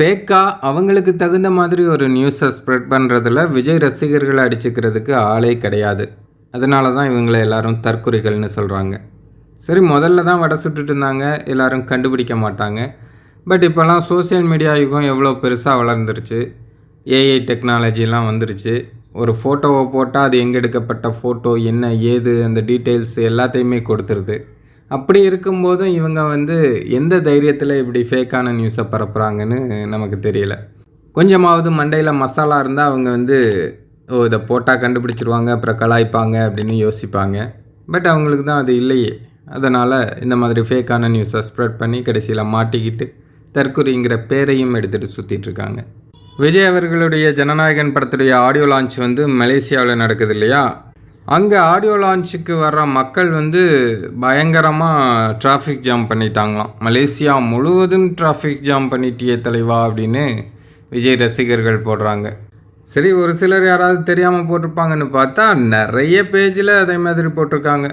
ஃபேக்காக அவங்களுக்கு தகுந்த மாதிரி ஒரு நியூஸை ஸ்ப்ரெட் பண்ணுறதுல விஜய் ரசிகர்களை அடிச்சுக்கிறதுக்கு ஆளே கிடையாது. அதனால தான் இவங்களை எல்லாரும் தற்குறிகள்னு சொல்கிறாங்க சரி முதல்ல தான் வடை சுட்டுட்டு இருந்தாங்க. எல்லோரும் கண்டுபிடிக்க மாட்டாங்க. பட் இப்போல்லாம் சோஷியல் மீடியா யுகம் எவ்வளோ பெருசாக வளர்ந்துருச்சு. ஏஐ டெக்னாலஜிலாம் வந்துருச்சு. ஒரு ஃபோட்டோவை போட்டால் அது எங்கே எடுக்கப்பட்ட ஃபோட்டோ என்ன ஏது அந்த டீட்டெயில்ஸ் எல்லாத்தையுமே கொடுத்துருது. அப்படி இருக்கும்போதும் இவங்க வந்து எந்த தைரியத்தில் இப்படி ஃபேக்கான நியூஸை பரப்புகிறாங்கன்னு நமக்கு தெரியல. கொஞ்சமாவது மண்டையில் மசாலா இருந்தால் அவங்க வந்து ஓ இதை போட்டால் கண்டுபிடிச்சிருவாங்க அப்புறம் கலாய்ப்பாங்க அப்படின்னு யோசிப்பாங்க. பட் அவங்களுக்கு தான் அது இல்லையே. அதனால் இந்த மாதிரி ஃபேக்கான நியூஸை ஸ்ப்ரெட் பண்ணி கடைசியில் மாட்டிக்கிட்டு தற்கொலைங்கிற பேரையும் எடுத்துகிட்டு சுற்றிட்டுருக்காங்க விஜய் அவர்களுடைய ஜனநாயகன் படத்துடைய ஆடியோ லான்ச் வந்து மலேசியாவில் நடக்குது இல்லையா? அங்கே ஆடியோ லான்ச்சுக்கு வர்ற மக்கள் வந்து பயங்கரமாக டிராஃபிக் ஜாம் பண்ணிட்டாங்களாம். மலேசியா முழுவதும் டிராஃபிக் ஜாம் பண்ணிட்டியே தலைவா அப்படின்னு விஜய் ரசிகர்கள் போடுறாங்க. சரி ஒரு சிலர் யாராவது தெரியாமல் போட்டிருப்பாங்கன்னு பார்த்தா நிறைய பேஜில் அதே மாதிரி போட்டிருக்காங்க.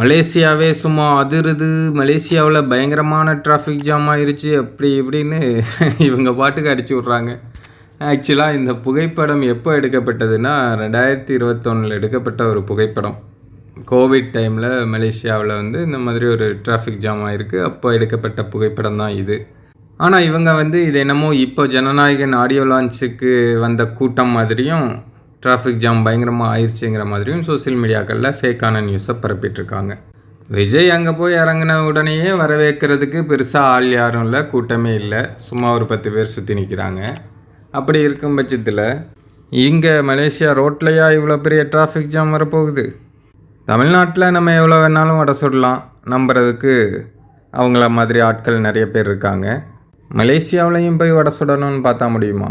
மலேசியாவே சும்மா அதிருது மலேசியாவில் பயங்கரமான டிராஃபிக் ஜாம் ஆயிருச்சு அப்படி இப்படின்னு இவங்க பாட்டுக்கு அடிச்சு விட்றாங்க. ஆக்சுவலாக இந்த புகைப்படம் எப்போ எடுக்கப்பட்டதுன்னா ரெண்டாயிரத்தி இருபத்தொன்னில் எடுக்கப்பட்ட ஒரு புகைப்படம். கோவிட் டைமில் மலேசியாவில் வந்து இந்த மாதிரி ஒரு டிராஃபிக் ஜாம் ஆகிருக்கு அப்போ எடுக்கப்பட்ட புகைப்படம் தான் இது. ஆனால் இவங்க வந்து இது என்னமோ இப்போ ஜனநாயகன் ஆடியோ லான்ச்சுக்கு வந்த கூட்டம் மாதிரியும் டிராஃபிக் ஜாம் பயங்கரமாக ஆயிடுச்சுங்கிற மாதிரியும் சோஷியல் மீடியாக்களில் ஃபேக்கான நியூஸை பரப்பிட்டுருக்காங்க. விஜய் அங்கே போய் இறங்கின உடனேயே வரவேற்கிறதுக்கு பெருசாக ஆள் யாரும் இல்லை கூட்டமே இல்லை. சும்மா ஒரு பத்து பேர் சுற்றி நிற்கிறாங்க அப்படி இருக்கும் பட்சத்தில் இங்கே மலேசியா ரோட்லையா இவ்வளோ பெரிய டிராஃபிக் ஜாம் வரப்போகுது? தமிழ்நாட்டில் நம்ம எவ்வளோ வேணாலும் வடை சுடலாம் நம்புறதுக்கு அவங்கள மாதிரி ஆட்கள் நிறைய பேர் இருக்காங்க. மலேசியாவிலையும் போய் வடை சுடணும்னு பார்த்தா முடியுமா?